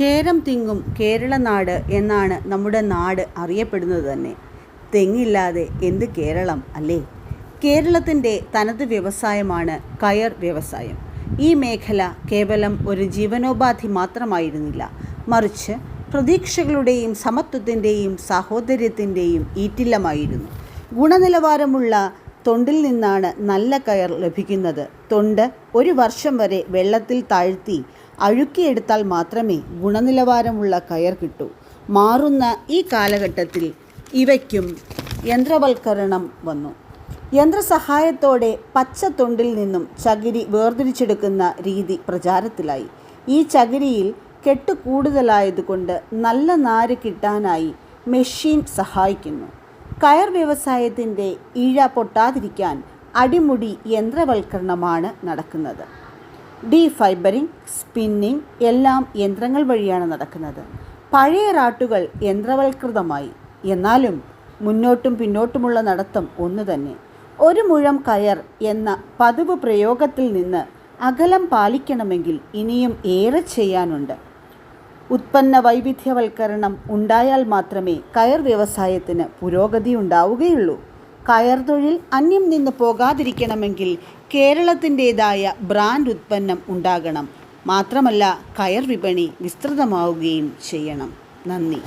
കേരം തിങ്ങും കേരളനാട് എന്നാണ് നമ്മുടെ നാട് അറിയപ്പെടുന്നത് തന്നെ. തെങ്ങില്ലാതെ എന്ത് കേരളം അല്ലേ? കേരളത്തിന്റെ തനത് വ്യവസായമാണ് കയർ വ്യവസായം. ഈ മേഖല കേവലം ഒരു ജീവനോപാധി മാത്രമായിരുന്നില്ല. മറിച്ച് പ്രതീക്ഷകളുടെയും സമത്വത്തിന്റെയും സാഹോദര്യത്തിന്റെയും ഈറ്റില്ലമായിരുന്നു. ഗുണനിലവാരമുള്ള തൊണ്ടിൽ നിന്നാണ് നല്ല കയർ ലഭിക്കുന്നത്. തൊണ്ട് ഒരു വർഷം വരെ വെള്ളത്തിൽ താഴ്ത്തി അഴുക്കിയെടുത്താൽ മാത്രമേ ഗുണനിലവാരമുള്ള കയർ കിട്ടൂ. മാറുന്ന ഈ കാലഘട്ടത്തിൽ ഇവയ്ക്കും യന്ത്രവൽക്കരണം വന്നു. യന്ത്രസഹായത്തോടെ പച്ച തൊണ്ടിൽ നിന്നും ചകിരി വേർതിരിച്ചെടുക്കുന്ന രീതി പ്രചാരത്തിലായി. ഈ ചകിരിയിൽ കെട്ട് കൂടുതലായതുകൊണ്ട് നല്ല നാര് കിട്ടാനായി മെഷീൻ സഹായിക്കുന്നു. കയർ വ്യവസായത്തിന്റെ ഇഴ പൊട്ടാതിരിക്കാൻ അടിമുടി യന്ത്രവൽക്കരണമാണ് നടക്കുന്നത്. ഡീ ഫൈബറിംഗ് സ്പിന്നിംഗ് എല്ലാം യന്ത്രങ്ങൾ വഴിയാണ് നടക്കുന്നത്. പഴയ റാട്ടുകൾ യന്ത്രവൽകൃതമായി. എന്നാലും മുന്നോട്ടും പിന്നോട്ടുമുള്ള നടത്തം ഒന്നു തന്നെ. ഒരു മുഴം കയർ എന്ന പതിവ് പ്രയോഗത്തിൽ നിന്ന് അകലം പാലിക്കണമെങ്കിൽ ഇനിയും ഏറെ ചെയ്യാനുണ്ട്. ഉത്പന്ന വൈവിധ്യവൽക്കരണം ഉണ്ടായാൽ മാത്രമേ കയർ വ്യവസായത്തിന് പുരോഗതി ഉണ്ടാവുകയുള്ളൂ. കയർ തൊഴിൽ അന്യം നിന്ന് പോകാതിരിക്കണമെങ്കിൽ കേരളത്തിന്റെതായ ബ്രാൻഡ് ഉത്പന്നം ഉണ്ടാകണം. മാത്രമല്ല കയർ വിപണി വിസ്തൃതമാവുകയും ചെയ്യണം. നന്ദി.